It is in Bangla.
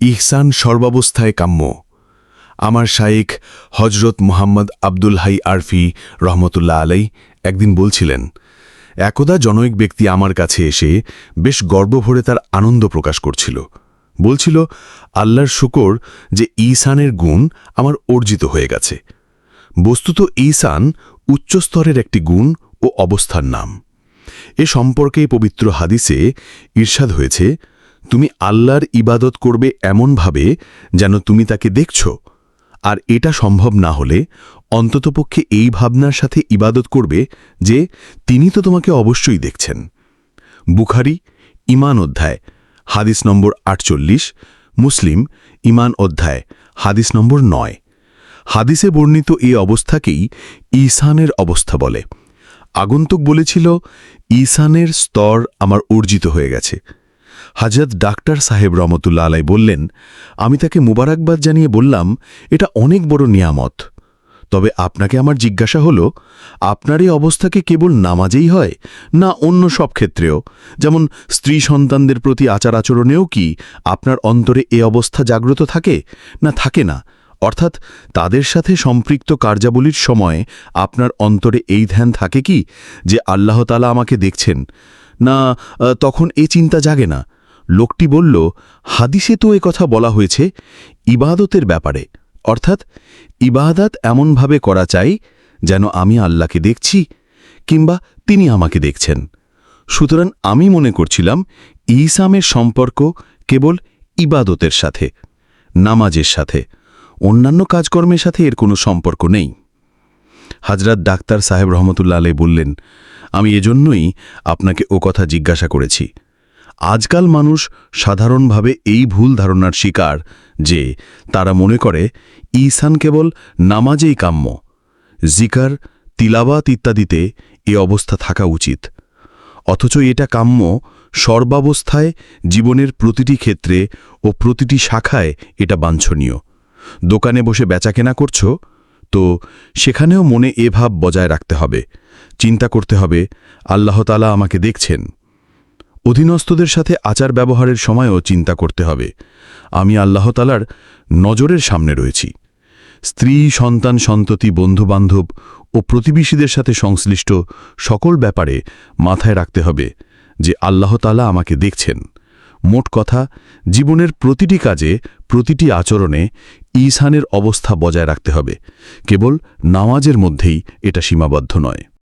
ইহসান সর্বাবস্থায় কাম্য। আমার শাইখ হজরত মোহাম্মদ আব্দুল হাই আরফি রহমতুল্লাহ আলাই একদিন বলছিলেন, একদা জনৈক ব্যক্তি আমার কাছে এসে বেশ গর্ব ভরে তার আনন্দ প্রকাশ করছিল। বলছিল, আল্লাহর শুকর যে ঈসানের গুণ আমার অর্জিত হয়ে গেছে। বস্তুত ঈসান উচ্চস্তরের একটি গুণ ও অবস্থার নাম। এ সম্পর্কে পবিত্র হাদিসে ঈর্ষাদ হয়েছে তুমি আল্লাহর ইবাদত করবে এমনভাবে যেন তুমি তাকে দেখছ। আর এটা সম্ভব না হলে অন্ততপক্ষে এই ভাবনার সাথে ইবাদত করবে যে তিনি তো তোমাকে অবশ্যই দেখছেন। বুখারি ইমান অধ্যায়, হাদিস নম্বর আটচল্লিশ, মুসলিম ইমান অধ্যায়, হাদিস নম্বর নয়। হাদিসে বর্ণিত এই অবস্থাকেই ঈসানের অবস্থা বলে। আগন্তুক বলেছিল, ঈসানের স্তর আমার অর্জিত হয়ে গেছে। হাজরত ডাক্তার সাহেব রহমতুল্লা আলাই বললেন, আমি তাকে মুবারকবাদ জানিয়ে বললাম, এটা অনেক বড় নিয়ামত। তবে আপনাকে আমার জিজ্ঞাসা হল, আপনার এই অবস্থাকে কেবল নামাজেই হয়, না অন্য সব ক্ষেত্রেও? যেমন স্ত্রী সন্তানদের প্রতি আচার আচরণেও কি আপনার অন্তরে এ অবস্থা জাগ্রত থাকে? না থাকে না। অর্থাৎ তাদের সাথে সম্পৃক্ত কার্যাবলীর সময় আপনার অন্তরে এই ধ্যান থাকে কি, যে আল্লাহ তালা আমাকে দেখছেন? না তখন এ চিন্তা জাগে না। লোকটি বলল, হাদিসে তো কথা বলা হয়েছে, ইবাদতের ব্যাপারে। অর্থাৎ, ইবাদাত এমনভাবে করা চাই, যেন আমি আল্লাহকে দেখছি, কিংবা তিনি আমাকে দেখছেন। সুতরাং আমি মনে করছিলাম ইসামের সম্পর্ক কেবল ইবাদতের সাথে, নামাজের সাথে, অন্যান্য কাজকর্মের সাথে এর কোনো সম্পর্ক নেই। হাজরাত ডাক্তার সাহেব রহমতুল্লা আলে বললেন, আমি এজন্যই আপনাকে ও কথা জিজ্ঞাসা করেছি। আজকাল মানুষ সাধারণভাবে এই ভুল ধারণার শিকার, যে তারা মনে করে ঈসান কেবল নামাজেই কাম্য, জিকার তিলাবাত ইত্যাদিতে এ অবস্থা থাকা উচিত। অথচ এটা কাম্য সর্বাবস্থায় জীবনের প্রতিটি ক্ষেত্রে ও প্রতিটি শাখায় এটা বাঞ্ছনীয়। দোকানে বসে বেচাকেনা করছ, তো সেখানেও মনে এ ভাব বজায় রাখতে হবে। চিন্তা করতে হবে আল্লাহতালা আমাকে দেখছেন। অধীনস্থদের সাথে আচার ব্যবহারের সময়ও চিন্তা করতে হবে। আমি আল্লাহতালার নজরের সামনে রয়েছি। স্ত্রী, সন্তান, সন্ততি, বন্ধুবান্ধব ও প্রতিবেশীদের সাথে সংশ্লিষ্ট সকল ব্যাপারে মাথায় রাখতে হবে যে আল্লাহতালা আমাকে দেখছেন। মোট কথা, জীবনের প্রতিটি কাজে, প্রতিটি আচরণে ঈসানের অবস্থা বজায় রাখতে হবে। কেবল নামাজের মধ্যেই এটা সীমাবদ্ধ নয়।